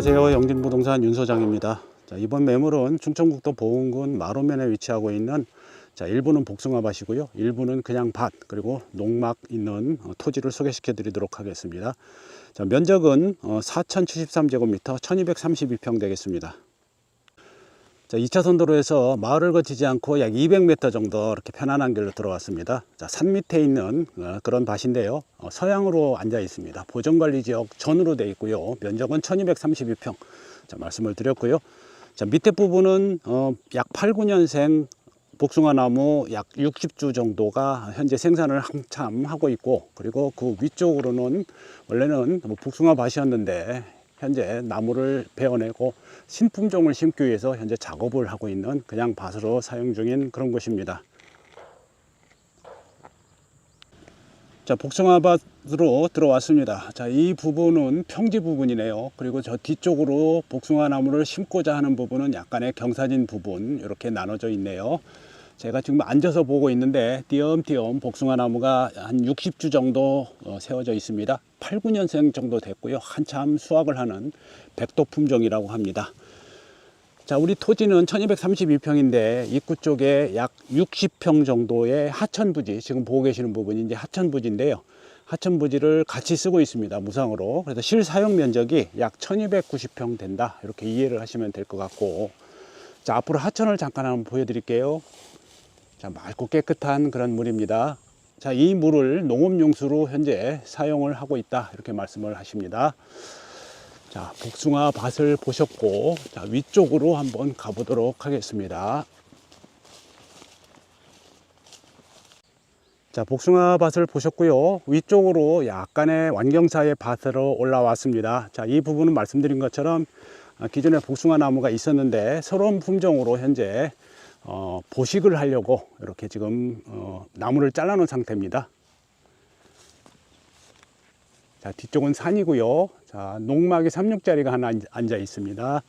안녕하세요. 영진부동산 윤 소장입니다. 자, 이번 매물은 충청북도 보은군 마로면에 위치하고 있는 자, 일부는 복숭아밭이고요. 일부는 그냥 밭 그리고 농막 있는 어, 토지를 소개시켜 드리도록 하겠습니다. 자, 면적은 어, 4,073제곱미터 1,232평 되겠습니다. 자, 2차 선 도로에서 마을을 거치지 않고 약 200m 정도 이렇게 편안한 길로 들어왔습니다. 자, 산 밑에 있는 어, 그런 밭인데요. 어, 서양으로 앉아 있습니다. 보존관리 지역 전으로 되어 있고요. 면적은 1232평. 자, 말씀을 드렸고요. 자, 밑에 부분은 어, 약 8, 9년생 복숭아 나무 약 60주 정도가 현재 생산을 한참 하고 있고 그리고 그 위쪽으로는 원래는 뭐 복숭아 밭이었는데 현재 나무를 베어내고 신품종을 심기 위해서 현재 작업을 하고 있는 그냥 밭으로 사용 중인 그런 곳입니다. 자, 복숭아밭으로 들어왔습니다. 자, 이 부분은 평지 부분이네요. 그리고 저 뒤쪽으로 복숭아 나무를 심고자 하는 부분은 약간의 경사진 부분 이렇게 나눠져 있네요. 제가 지금 앉아서 보고 있는데 띄엄띄엄 복숭아 나무가 한 60주 정도 어, 세워져 있습니다. 8, 9년생 정도 됐고요. 한참 수확을 하는 백도 품종이라고 합니다. 자, 우리 토지는 1232평인데 입구 쪽에 약 60평 정도의 하천 부지, 지금 보고 계시는 부분이 이제 하천 부지인데요. 하천 부지를 같이 쓰고 있습니다. 무상으로. 그래서 실사용 면적이 약 1290평 된다. 이렇게 이해를 하시면 될 것 같고. 자, 앞으로 하천을 잠깐 한번 보여드릴게요. 자, 맑고 깨끗한 그런 물입니다. 자, 이 물을 농업용수로 현재 사용을 하고 있다. 이렇게 말씀을 하십니다. 자, 복숭아 밭을 보셨고, 자, 위쪽으로 한번 가보도록 하겠습니다. 자, 복숭아 밭을 보셨고요. 위쪽으로 약간의 완경사의 밭으로 올라왔습니다. 자, 이 부분은 말씀드린 것처럼 아, 기존에 복숭아 나무가 있었는데 새로운 품종으로 현재 어, 보식을 하려고 이렇게 지금 어, 나무를 잘라 놓은 상태입니다. 자, 뒤쪽은 산이고요. 자, 농막에 36자리가 하나 앉아 있습니다.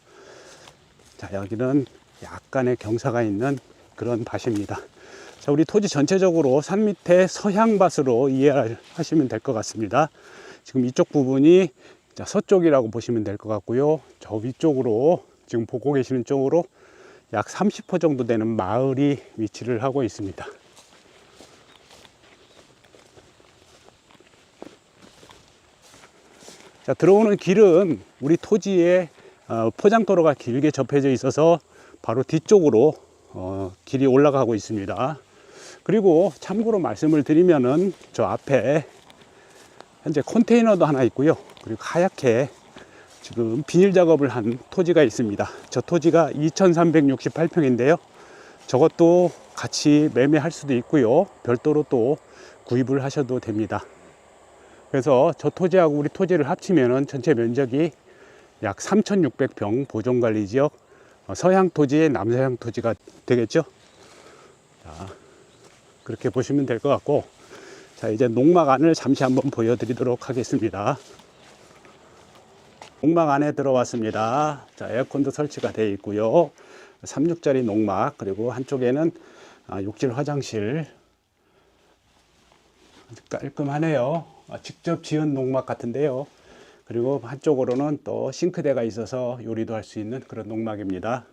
자, 여기는 약간의 경사가 있는 그런 밭입니다. 자, 우리 토지 전체적으로 산 밑에 서향밭으로 이해하시면 될 것 같습니다. 지금 이쪽 부분이 자, 서쪽이라고 보시면 될 것 같고요. 저 위쪽으로 지금 보고 계시는 쪽으로 약 30% 정도 되는 마을이 위치를 하고 있습니다. 자, 들어오는 길은 우리 토지에 어, 포장도로가 길게 접해져 있어서 바로 뒤쪽으로 어, 길이 올라가고 있습니다. 그리고 참고로 말씀을 드리면은 저 앞에 현재 컨테이너도 하나 있고요. 그리고 하얗게 지금 비닐 작업을 한 토지가 있습니다. 저 토지가 2368평인데요. 저것도 같이 매매할 수도 있고요. 별도로 또 구입을 하셔도 됩니다. 그래서 저 토지하고 우리 토지를 합치면은 전체 면적이 약 3600평 보존관리 지역 어, 서향 토지의 남서향 토지가 되겠죠. 자, 그렇게 보시면 될 것 같고 자 이제 농막 안을 잠시 한번 보여드리도록 하겠습니다. 농막 안에 들어왔습니다. 자 에어컨도 설치가 되어 있고요. 36짜리 농막 그리고 한쪽에는 아, 욕실 화장실 아주 깔끔하네요. 아, 직접 지은 농막 같은데요. 그리고 한쪽으로는 또 싱크대가 있어서 요리도 할 수 있는 그런 농막입니다.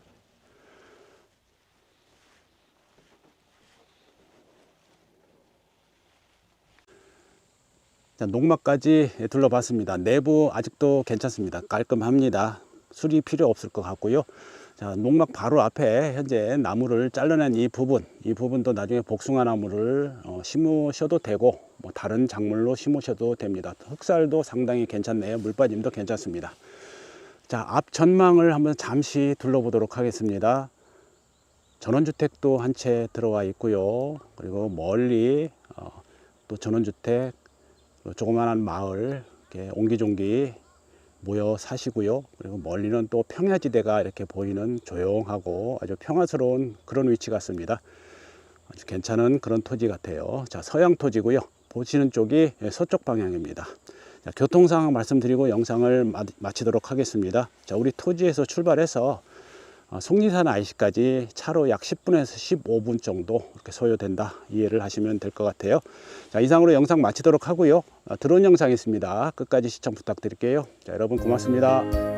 농막까지 둘러봤습니다. 내부 아직도 괜찮습니다. 깔끔합니다. 수리 필요 없을 것 같고요. 자, 농막 바로 앞에 현재 나무를 잘라낸 이 부분, 이 부분도 나중에 복숭아 나무를 어, 심으셔도 되고, 뭐 다른 작물로 심으셔도 됩니다. 흑살도 상당히 괜찮네요. 물빠짐도 괜찮습니다. 자, 앞 전망을 한번 잠시 둘러보도록 하겠습니다. 전원주택도 한 채 들어와 있고요. 그리고 멀리 어, 또 전원주택, 조그마한 마을, 이렇게 옹기종기 모여 사시고요. 그리고 멀리는 또 평야지대가 이렇게 보이는 조용하고 아주 평화스러운 그런 위치 같습니다. 아주 괜찮은 그런 토지 같아요. 자, 서양 토지고요. 보시는 쪽이 서쪽 방향입니다. 자, 교통 상황 말씀드리고 영상을 마, 마치도록 하겠습니다. 자, 우리 토지에서 출발해서 어, 속리산 IC까지 차로 약 10분에서 15분 정도 이렇게 소요된다 이해를 하시면 될 것 같아요. 자, 이상으로 영상 마치도록 하고요. 어, 드론 영상 있습니다. 끝까지 시청 부탁드릴게요. 자, 여러분 고맙습니다.